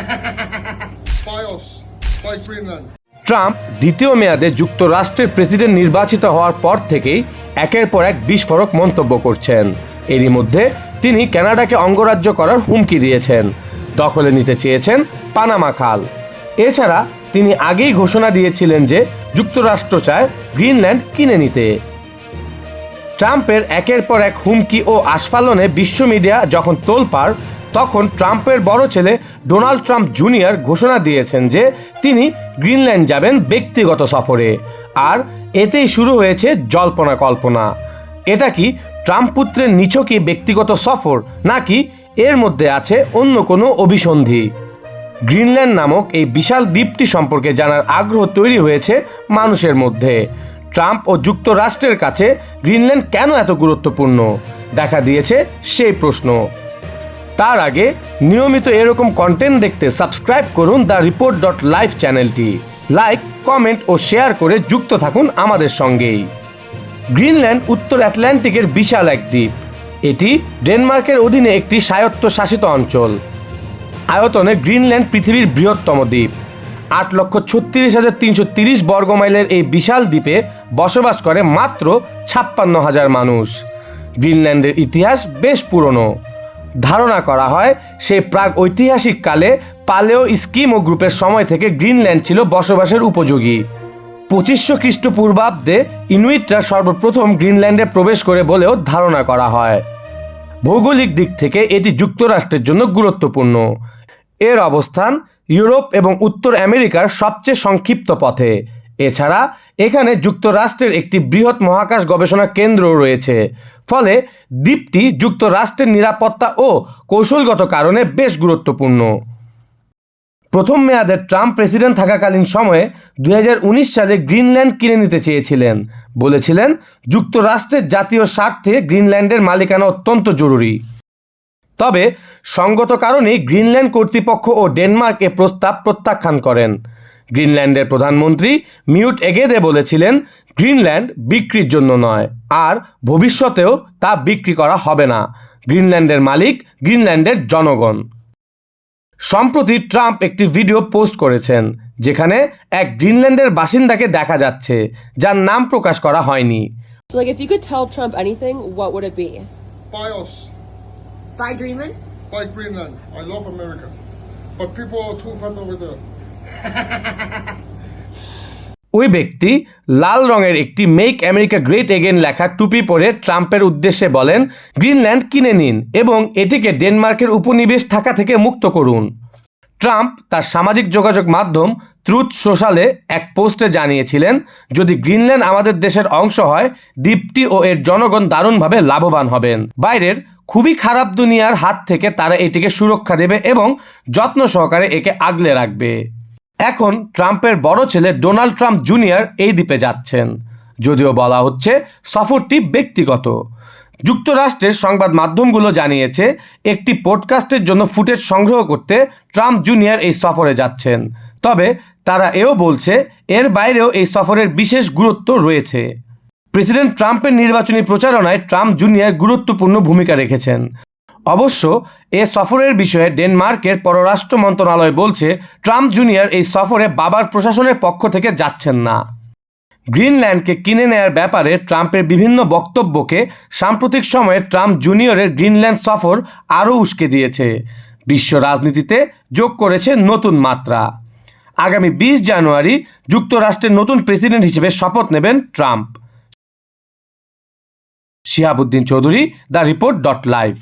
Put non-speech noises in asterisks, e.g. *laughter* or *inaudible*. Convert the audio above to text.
*laughs* Trump দ্বিতীয় মেয়াদে যুক্তরাষ্ট্রের প্রেসিডেন্ট নির্বাচিত হওয়ার পর থেকেই একের পর এক বিস্ফোরক মন্তব্য করছেন। এরই মধ্যে তিনি কানাডাকে অঙ্গরাজ্য করার হুমকি দিয়েছেন। দখলে নিতে চেয়েছেন পানামা খাল। এছাড়া তিনি আগেই ঘোষণা দিয়েছিলেন যে যুক্তরাষ্ট্র চায় গ্রিনল্যান্ড কিনে নিতে। ট্রাম্পের একের পর এক হুমকি ও আস্ফালনে বিশ্ব মিডিয়া যখন তোলপাড় তখন ট্রাম্পের বড় ছেলে ডোনাল্ড ট্রাম্প জুনিয়র ঘোষণা দিয়েছেন যে তিনি গ্রিনল্যান্ড যাবেন ব্যক্তিগত সফরে। আর এতেই শুরু হয়েছে জল্পনা কল্পনা। এটা কি ট্রাম্প পুত্রের নিছকই ব্যক্তিগত সফর, নাকি এর মধ্যে আছে অন্য কোনো অভিসন্ধি? গ্রিনল্যান্ড নামক এই বিশাল দ্বীপটি সম্পর্কে জানার আগ্রহ তৈরি হয়েছে মানুষের মধ্যে। ট্রাম্প ও যুক্তরাষ্ট্রের কাছে গ্রিনল্যান্ড কেন এত গুরুত্বপূর্ণ? দেখা দিয়েছে সেই প্রশ্ন। তার আগে নিয়মিত এরকম কন্টেন্ট দেখতে সাবস্ক্রাইব করুন দ্য রিপোর্ট ডট লাইভ চ্যানেলটি লাইক কমেন্ট ও শেয়ার করে যুক্ত থাকুন আমাদের সঙ্গেই। গ্রিনল্যান্ড উত্তর আটলান্টিকের বিশাল এক দ্বীপ। এটি ডেনমার্কের অধীনে একটি স্বায়ত্তশাসিত অঞ্চল। আয়তনে গ্রিনল্যান্ড পৃথিবীর বৃহত্তম দ্বীপ। আট লক্ষ ছত্রিশ হাজার তিনশো তিরিশ বর্গমাইলের এই বিশাল দ্বীপে বসবাস করে মাত্র ছাপ্পান্ন হাজার মানুষ। গ্রিনল্যান্ডের ইতিহাস বেশ পুরনো। ধারণা করা হয় সেই প্রাগ ঐতিহাসিক কালে পালেও স্কিমো গ্রুপের সময় থেকে গ্রিনল্যান্ড ছিল বসবাসের উপযোগী। পঁচিশশো খ্রিস্টপূর্বাব্দে ইনুইটরা সর্বপ্রথম গ্রিনল্যান্ডে প্রবেশ করে বলেও ধারণা করা হয়। ভৌগোলিক দিক থেকে এটি যুক্তরাষ্ট্রের জন্য গুরুত্বপূর্ণ। এর অবস্থান ইউরোপ এবং উত্তর আমেরিকার সবচেয়ে সংক্ষিপ্ত পথে। এছাড়া এখানে যুক্তরাষ্ট্রের একটি বৃহৎ মহাকাশ গবেষণা কেন্দ্র রয়েছে। ফলে দ্বীপটি যুক্তরাষ্ট্রের নিরাপত্তা ও কৌশলগত কারণে বেশ গুরুত্বপূর্ণ। প্রথম মেয়াদে ট্রাম্প প্রেসিডেন্ট থাকাকালীন সময়ে দুই হাজার উনিশ সালে গ্রিনল্যান্ড কিনে নিতে চেয়েছিলেন। বলেছিলেন, যুক্তরাষ্ট্রের জাতীয় স্বার্থে গ্রিনল্যান্ডের মালিকানা অত্যন্ত জরুরি। তবে সঙ্গত কারণেই গ্রিনল্যান্ড কর্তৃপক্ষ ও ডেনমার্ক এ প্রস্তাব প্রত্যাখ্যান করেন। গ্রিনল্যান্ডের প্রধানমন্ত্রী মিউট এগেদে বলেছিলেন গ্রিনল্যান্ড বিক্রির জন্য নয় আর ভবিষ্যতেও তা বিক্রি করা হবে না গ্রিনল্যান্ডের মালিক গ্রিনল্যান্ডের জনগণ সম্প্রতি ট্রাম্প একটি ভিডিও পোস্ট করেছেন যেখানে এক গ্রিনল্যান্ডের বাসিন্দাকে দেখা যাচ্ছে যার নাম প্রকাশ করা হয়নি like, if you could tell Trump anything, what would it be? By us, By Greenland? by Greenland. I love America. But people are too over there. ওই ব্যক্তি লাল রঙের একটি মেক আমেরিকা গ্রেট এগেন লেখা টুপি পরে ট্রাম্পের উদ্দেশ্যে বলেন, গ্রিনল্যান্ড কিনে নিন এবং এটিকে ডেনমার্কের উপনিবেশ থাকা থেকে মুক্ত করুন। ট্রাম্প তার সামাজিক যোগাযোগ মাধ্যম ট্রুথ সোশ্যালে এক পোস্টে জানিয়েছিলেন, যদি গ্রিনল্যান্ড আমাদের দেশের অংশ হয়, দ্বীপটি ও এর জনগণ দারুণভাবে লাভবান হবেন। বাইরের খুবই খারাপ দুনিয়ার হাত থেকে তারা এটিকে সুরক্ষা দেবে এবং যত্ন সহকারে একে আগলে রাখবে। এখন ট্রাম্পের বড় ছেলে ডোনাল্ড ট্রাম্প জুনিয়র এই দ্বীপে যাচ্ছেন। যদিও বলা হচ্ছে সফরটি ব্যক্তিগত। যুক্তরাষ্ট্রের সংবাদ মাধ্যমগুলো জানিয়েছে, একটি পডকাস্টের জন্য ফুটেজ সংগ্রহ করতে ট্রাম্প জুনিয়র এই সফরে যাচ্ছেন। তবে তারা এও বলছে, এর বাইরেও এই সফরের বিশেষ গুরুত্ব রয়েছে। প্রেসিডেন্ট ট্রাম্পের নির্বাচনী প্রচারণায় ট্রাম্প জুনিয়র গুরুত্বপূর্ণ ভূমিকা রেখেছেন। অবশ্য, এ সফরের বিষয়ে ডেনমার্কের পররাষ্ট্র মন্ত্রণালয় বলছে, ট্রাম্প জুনিয়র এই সফরে বাবার প্রশাসনের পক্ষ থেকে যাচ্ছেন না। গ্রিনল্যান্ডকে কিনে নেয়ার ব্যাপারে ট্রাম্পের বিভিন্ন বক্তব্যকে সাম্প্রতিক সময়ে ট্রাম্প জুনিয়রের গ্রিনল্যান্ড সফর আরও উস্কে দিয়েছে। বিশ্ব রাজনীতিতে যোগ করেছে নতুন মাত্রা। আগামী বিশ জানুয়ারি যুক্তরাষ্ট্রের নতুন প্রেসিডেন্ট হিসেবে শপথ নেবেন Trump. Shihabuddin Chowdhury, the report dot live.